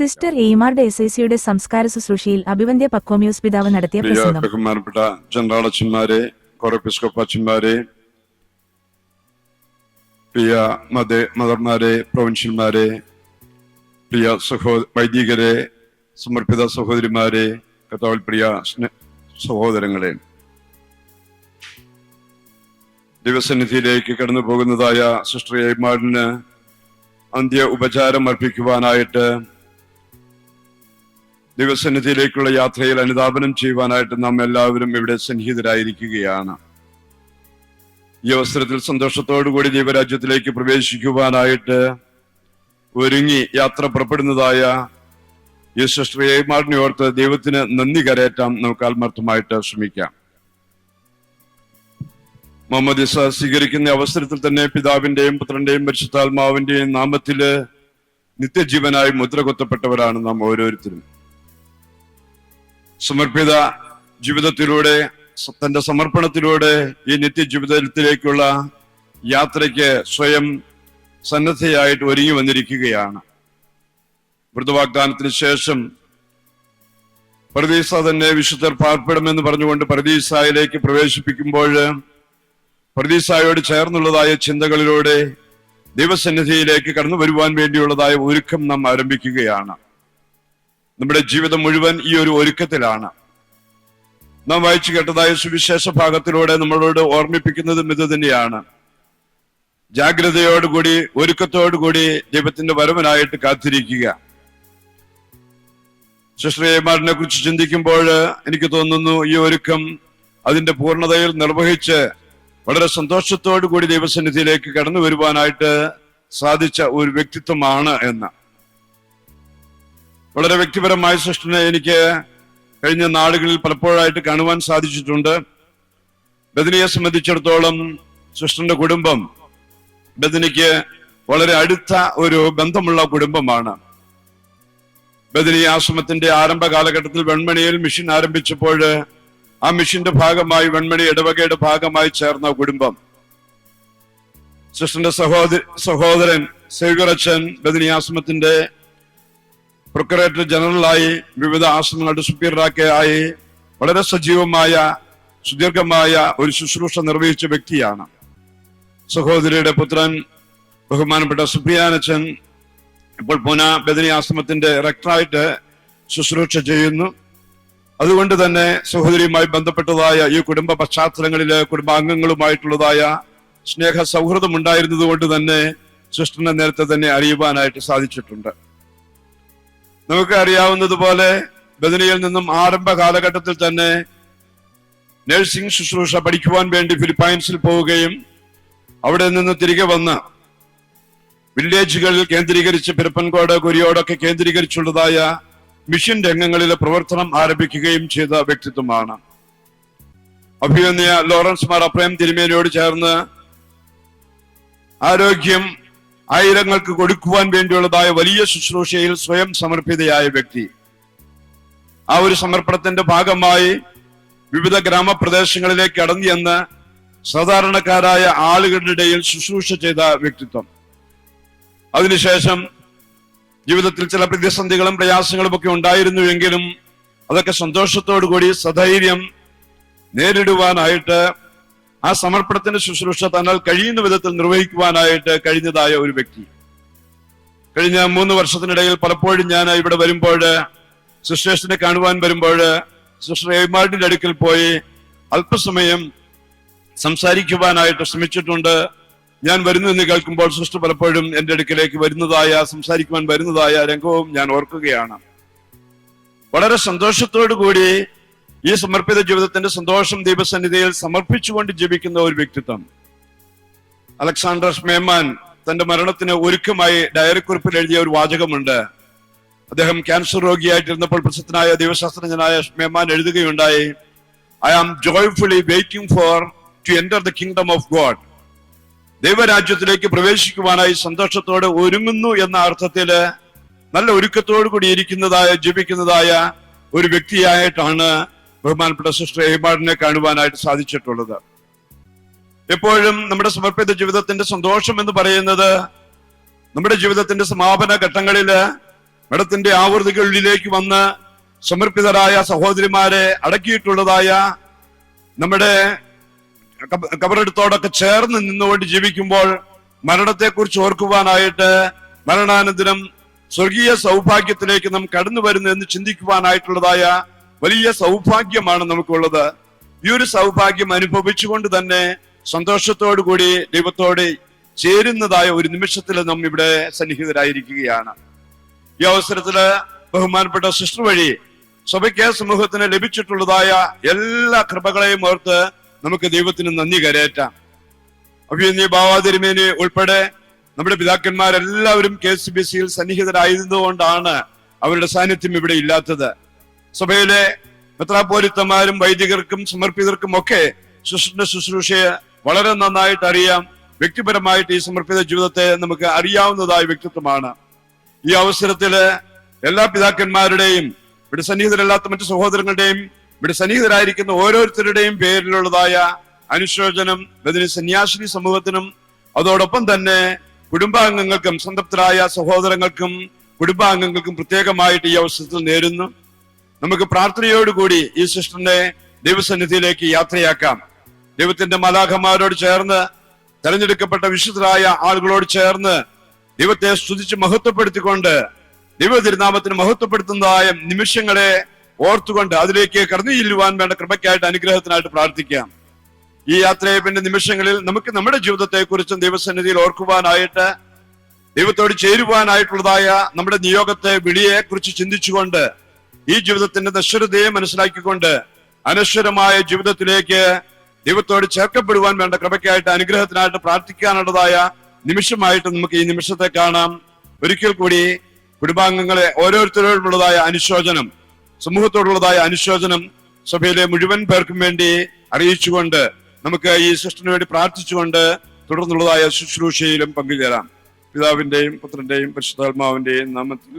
Sister എയ്മാർഡ് S I സിയുടെ സംസ്കാര ശുശ്രൂഷയിൽ അഭിവന്ധ്യ പക്കോമിയോസ് പിതാവ് നടത്തിയ പ്രസംഗം. ബഹുമാനപ്പെട്ട ജനറൽ അച്ഛന്മാരെ കൊറപ്പിസ്കോപ്പ് അച്ഛന്മാരെ പ്രിയ മത മദർമാരെ പ്രൊവിൻഷ്യന്മാരെ പ്രിയ സഹോ വൈദികരെ സമർപ്പിത സഹോദരിമാരെ കർത്താവിൽ പ്രിയ സഹോദരങ്ങളെ. ദിവസന്നിധിയിലേക്ക് കടന്നു പോകുന്നതായ സിസ്റ്റർ എയ്മാഡിന് അന്ത്യ ഉപചാരം അർപ്പിക്കുവാനായിട്ട് ദിവസന്നിധിയിലേക്കുള്ള യാത്രയിൽ അനുധാപനം ചെയ്യുവാനായിട്ട് നാം എല്ലാവരും ഇവിടെ സന്നിഹിതരായിരിക്കുകയാണ്. ഈ അവസരത്തിൽ സന്തോഷത്തോടുകൂടി ദൈവരാജ്യത്തിലേക്ക് പ്രവേശിക്കുവാനായിട്ട് ഒരുങ്ങി യാത്ര പുറപ്പെടുന്നതായ ഈ സിസ്റ്റർ ഏമാറിനെ ഓർത്ത് ദൈവത്തിന് നന്ദി കരയറ്റാം. നമുക്ക് ആത്മാർത്ഥമായിട്ട് ശ്രമിക്കാം. മുഹമ്മദ് ഇസ സ്വീകരിക്കുന്ന അവസരത്തിൽ തന്നെ പിതാവിന്റെയും പുത്രന്റെയും പരിശുദ്ധാത്മാവിന്റെയും നാമത്തിൽ നിത്യജീവനായി മുദ്ര കൊത്തപ്പെട്ടവരാണ് നാം ഓരോരുത്തരും. സമർപ്പിത ജീവിതത്തിലൂടെ തന്റെ സമർപ്പണത്തിലൂടെ ഈ നിത്യജീവിതത്തിലേക്കുള്ള യാത്രയ്ക്ക് സ്വയം സന്നദ്ധയായിട്ട് ഒരുങ്ങി വന്നിരിക്കുകയാണ്. മൃതവാഗ്ദാനത്തിന് ശേഷം പ്രതീസ തന്നെ വിശുദ്ധർ പാർപ്പിടമെന്ന് പറഞ്ഞുകൊണ്ട് പ്രതീസായിലേക്ക് പ്രവേശിപ്പിക്കുമ്പോൾ പ്രതീസായോട് ചേർന്നുള്ളതായ ചിന്തകളിലൂടെ ദൈവസന്നിധിയിലേക്ക് കടന്നു വരുവാൻ വേണ്ടിയുള്ളതായ ഒരുക്കം നാം ആരംഭിക്കുകയാണ്. നമ്മുടെ ജീവിതം മുഴുവൻ ഈ ഒരു ഒരുക്കത്തിലാണ്. നാം വായിച്ചു കേട്ടതായ സുവിശേഷ ഭാഗത്തിലൂടെ നമ്മളോട് ഓർമ്മിപ്പിക്കുന്നതും ഇത് തന്നെയാണ്. ജാഗ്രതയോടുകൂടി ഒരുക്കത്തോടുകൂടി ദൈവത്തിന്റെ വരവനായിട്ട് കാത്തിരിക്കുക. ശുശ്രേമാറിനെ കുറിച്ച് ചിന്തിക്കുമ്പോൾ എനിക്ക് തോന്നുന്നു ഈ ഒരുക്കം അതിന്റെ പൂർണതയിൽ നിർവഹിച്ച് വളരെ സന്തോഷത്തോടു കൂടി ദൈവസന്നിധിയിലേക്ക് കടന്നു വരുവാനായിട്ട് സാധിച്ച ഒരു വ്യക്തിത്വമാണ് എന്ന്. വളരെ വ്യക്തിപരമായ സൃഷ്ടിനെ എനിക്ക് കഴിഞ്ഞ നാളുകളിൽ പലപ്പോഴായിട്ട് കാണുവാൻ സാധിച്ചിട്ടുണ്ട്. ബദിനിയെ സംബന്ധിച്ചിടത്തോളം സൃഷ്ടന്റെ കുടുംബം ബദിനിക്ക് വളരെ അടുത്ത ഒരു ബന്ധമുള്ള കുടുംബമാണ്. ബദിനി ആശ്രമത്തിന്റെ ആരംഭ കാലഘട്ടത്തിൽ വെൺമണിയിൽ മിഷൻ ആരംഭിച്ചപ്പോൾ ആ മിഷന്റെ ഭാഗമായി വെൺമണി ഇടവകയുടെ ഭാഗമായി ചേർന്ന കുടുംബം. സിസ്റ്ററിന്റെ സഹോദര സഹോദരൻ സേവ്യറച്ചൻ ബദിനി ആശ്രമത്തിന്റെ പ്രൊക്കറേറ്റർ ജനറലായി വിവിധ ആശ്രമങ്ങളുടെ സുപ്പീരിയറൊക്കെ ആയി വളരെ സജീവമായ സുദീർഘമായ ഒരു ശുശ്രൂഷ നിർവഹിച്ച വ്യക്തിയാണ്. സഹോദരിയുടെ പുത്രൻ ബഹുമാനപ്പെട്ട സുപ്രിയാനച്ചൻ ഇപ്പോൾ പൂന ബദനി ആശ്രമത്തിന്റെ റെക്ടറായിട്ട് ശുശ്രൂഷ ചെയ്യുന്നു. അതുകൊണ്ട് തന്നെ സഹോദരിയുമായി ബന്ധപ്പെട്ടതായ ഈ കുടുംബ പശ്ചാത്തലങ്ങളിലെ കുടുംബാംഗങ്ങളുമായിട്ടുള്ളതായ സ്നേഹ സൗഹൃദം ഉണ്ടായിരുന്നത് കൊണ്ട് തന്നെ സിസ്റ്ററിനെ നേരത്തെ തന്നെ അറിയുവാനായിട്ട് സാധിച്ചിട്ടുണ്ട്. നമുക്ക് അറിയാവുന്നതുപോലെ ബദനിയിൽ നിന്നും ആരംഭ കാലഘട്ടത്തിൽ തന്നെ നഴ്സിംഗ് ശുശ്രൂഷ പഠിക്കുവാൻ വേണ്ടി ഫിലിപ്പൈൻസിൽ പോവുകയും അവിടെ നിന്ന് തിരികെ വന്ന് വില്ലേജുകളിൽ കേന്ദ്രീകരിച്ച് പിരപ്പൻകോട് കുരിയോടൊക്കെ കേന്ദ്രീകരിച്ചുള്ളതായ മിഷൻ രംഗങ്ങളിലെ പ്രവർത്തനം ആരംഭിക്കുകയും ചെയ്ത വ്യക്തിത്വമാണ്. അഭിനന്ദിയ ലോറൻസ് മാർ അപ്രേം തിരുമേനയോട് ചേർന്ന് ആരോഗ്യം ആയിരങ്ങൾക്ക് കൊടുക്കുവാൻ വേണ്ടിയുള്ളതായ വലിയ ശുശ്രൂഷയിൽ സ്വയം സമർപ്പിതയായ വ്യക്തി. ആ ഒരു സമർപ്പണത്തിന്റെ ഭാഗമായി വിവിധ ഗ്രാമപ്രദേശങ്ങളിലേക്ക് കടന്നു ചെന്ന് സാധാരണക്കാരായ ആളുകളുടെ ഇടയിൽ ശുശ്രൂഷ ചെയ്ത വ്യക്തിത്വം. അതിനുശേഷം ജീവിതത്തിൽ ചില പ്രതിസന്ധികളും പ്രയാസങ്ങളും ഒക്കെ ഉണ്ടായിരുന്നുവെങ്കിലും അതൊക്കെ സന്തോഷത്തോടു കൂടി സധൈര്യം നേരിടുവാനായിട്ട് ആ സമർപ്പണത്തിന്റെ ശുശ്രൂഷ തന്നാൽ കഴിയുന്ന വിധത്തിൽ നിർവഹിക്കുവാനായിട്ട് കഴിഞ്ഞതായ ഒരു വ്യക്തി. കഴിഞ്ഞ മൂന്ന് വർഷത്തിനിടയിൽ പലപ്പോഴും ഞാൻ ഇവിടെ വരുമ്പോൾ സിസ്റ്റേഴ്സിനെ കാണുവാൻ വരുമ്പോൾ സിസ്റ്റർ എയ്മാർഡിന്റെ അടുക്കൽ പോയി അല്പസമയം സംസാരിക്കുവാനായിട്ട് ശ്രമിച്ചിട്ടുണ്ട്. ഞാൻ വരുന്നു എന്ന് കേൾക്കുമ്പോൾ സിസ്റ്റർ പലപ്പോഴും എന്റെ അടുക്കലേക്ക് വരുന്നതായ സംസാരിക്കുവാൻ വരുന്നതായ രംഗവും ഞാൻ ഓർക്കുകയാണ്. വളരെ സന്തോഷത്തോടു കൂടി ഈ സമർപ്പിത ജീവിതത്തിന്റെ സന്തോഷം ദൈവസന്നിധിയിൽ സമർപ്പിച്ചുകൊണ്ട് ജീവിക്കുന്ന ഒരു വ്യക്തിത്വം. അലക്സാണ്ടർ മേമാൻ തന്റെ മരണത്തിന് ഒരുക്കമായി ഡയറിക്കുറിപ്പിൽ എഴുതിയ ഒരു വാചകമുണ്ട്. അദ്ദേഹം ക്യാൻസർ രോഗിയായിട്ടിരുന്നപ്പോൾ പ്രസിദ്ധനായ ദൈവശാസ്ത്രജ്ഞനായ മേമാൻ എഴുതുകയുണ്ടായി I am joyfully waiting for to enter the kingdom of God ദൈവരാജ്യത്തിലേക്ക് പ്രവേശിക്കുവാനായി സന്തോഷത്തോടെ ഒരുങ്ങുന്നു എന്ന അർത്ഥത്തിൽ നല്ല ഒരുക്കത്തോടു കൂടി ഇരിക്കുന്നതായ ജീവിക്കുന്നതായ ഒരു വ്യക്തിയായിട്ടാണ് ബഹുമാനപ്പെട്ട സിസ്റ്റർ ഏബാടിനെ കാണുവാനായിട്ട് സാധിച്ചിട്ടുള്ളത്. എപ്പോഴും നമ്മുടെ സമർപ്പിത ജീവിതത്തിന്റെ സന്തോഷം എന്ന് പറയുന്നത് നമ്മുടെ ജീവിതത്തിന്റെ സമാപന ഘട്ടങ്ങളിൽ മഠത്തിന്റെ ആവൃത്തികളിലേക്ക് വന്ന് സമർപ്പിതരായ സഹോദരിമാരെ അടക്കിയിട്ടുള്ളതായ നമ്മുടെ കബ- കബറെടുത്തോടൊക്കെ ചേർന്ന് നിന്നുകൊണ്ട് ജീവിക്കുമ്പോൾ മരണത്തെക്കുറിച്ച് ഓർക്കുവാനായിട്ട് മരണാനന്തരം സ്വർഗീയ സൗഭാഗ്യത്തിലേക്ക് നാം കടന്നു വരുന്നു എന്ന് ചിന്തിക്കുവാനായിട്ടുള്ളതായ വലിയ സൗഭാഗ്യമാണ് നമുക്കുള്ളത്. ഈ ഒരു സൗഭാഗ്യം അനുഭവിച്ചുകൊണ്ട് തന്നെ സന്തോഷത്തോടു കൂടി ദൈവത്തോട് ചേരുന്നതായ ഒരു നിമിഷത്തിൽ നാം ഇവിടെ സന്നിഹിതരായിരിക്കുകയാണ്. ഈ അവസരത്തിൽ ബഹുമാനപ്പെട്ട സിസ്റ്റർ വഴി സഭയ്ക്ക് സമൂഹത്തിന് ലഭിച്ചിട്ടുള്ളതായ എല്ലാ കൃപകളെയും ഓർത്ത് നമുക്ക് ദൈവത്തിന് നന്ദി കരയേറ്റാം. അഭിനന്ദി ബാവാതിരുമേനി ഉൾപ്പെടെ നമ്മുടെ പിതാക്കന്മാരെല്ലാവരും കെ സി ബി സിയിൽ സന്നിഹിതരായിരുന്നതുകൊണ്ടാണ് അവരുടെ സാന്നിധ്യം ഇവിടെ ഇല്ലാത്തത്. സഭയിലെ മെത്രാപോലിത്തമാരും വൈദികർക്കും സമർപ്പിതർക്കും ഒക്കെ ശുശ്രൂഷ ശുശ്രൂഷയെ വളരെ നന്നായിട്ട് അറിയാം. വ്യക്തിപരമായിട്ട് ഈ സമർപ്പിത ജീവിതത്തെ നമുക്ക് അറിയാവുന്നതായ വ്യക്തിത്വമാണ്. ഈ അവസരത്തിൽ എല്ലാ പിതാക്കന്മാരുടെയും ഇവിടെ സന്നിഹിതരല്ലാത്ത മറ്റു സഹോദരങ്ങളുടെയും ഇവിടെ സന്നിഹിതരായിരിക്കുന്ന ഓരോരുത്തരുടെയും പേരിലുള്ളതായ അനുശോചനം ബദിനി സന്യാസിനി സമൂഹത്തിനും അതോടൊപ്പം തന്നെ കുടുംബാംഗങ്ങൾക്കും സംതൃപ്തരായ സഹോദരങ്ങൾക്കും കുടുംബാംഗങ്ങൾക്കും പ്രത്യേകമായിട്ട് ഈ അവസരത്തിൽ നേരുന്നു. നമുക്ക് പ്രാർത്ഥനയോടുകൂടി ഈ സിസ്റ്ററിനെ ദൈവസന്നിധിയിലേക്ക് യാത്രയാക്കാം. ദൈവത്തിന്റെ മലാഖമാരോട് ചേർന്ന് തെരഞ്ഞെടുക്കപ്പെട്ട വിശുദ്ധരായ ആളുകളോട് ചേർന്ന് ദൈവത്തെ സ്തുതിച്ച് മഹത്വപ്പെടുത്തിക്കൊണ്ട് ദൈവ തിരുനാമത്തിന് മഹത്വപ്പെടുത്തുന്നതായ നിമിഷങ്ങളെ ഓർത്തുകൊണ്ട് അതിലേക്ക് കടന്നു ചെല്ലുവാൻ വേണ്ട കൃപയ്ക്കായിട്ട് അനുഗ്രഹത്തിനായിട്ട് പ്രാർത്ഥിക്കാം. ഈ യാത്രയെ പിന്നെ നിമിഷങ്ങളിൽ നമുക്ക് നമ്മുടെ ജീവിതത്തെ കുറിച്ചും ദൈവസന്നിധിയിൽ ഓർക്കുവാനായിട്ട് ദൈവത്തോട് ചേരുവാനായിട്ടുള്ളതായ നമ്മുടെ നിയോഗത്തെ വിളിയെ കുറിച്ച് ചിന്തിച്ചുകൊണ്ട് ഈ ജീവിതത്തിന്റെ നശ്വരതയെ മനസ്സിലാക്കിക്കൊണ്ട് അനശ്വരമായ ജീവിതത്തിലേക്ക് ദൈവത്തോട് ചേർക്കപ്പെടുവാൻ വേണ്ട കൃപയ്ക്കായിട്ട് അനുഗ്രഹത്തിനായിട്ട് പ്രാർത്ഥിക്കാനുള്ളതായ നിമിഷമായിട്ട് നമുക്ക് ഈ നിമിഷത്തെ കാണാം. ഒരിക്കൽ കൂടി കുടുംബാംഗങ്ങളെ ഓരോരുത്തരോടുള്ളതായ അനുശോചനം സമൂഹത്തോടുള്ളതായ അനുശോചനം സഭയിലെ മുഴുവൻ പേർക്കും വേണ്ടി അറിയിച്ചുകൊണ്ട് നമുക്ക് ഈ സിസ്റ്ററിന് വേണ്ടി പ്രാർത്ഥിച്ചുകൊണ്ട് തുടർന്നുള്ളതായ ശുശ്രൂഷയിലും പങ്കുചേരാം. പിതാവിന്റെയും പുത്രന്റെയും പരിശുദ്ധാത്മാവിന്റെയും നാമത്തിൽ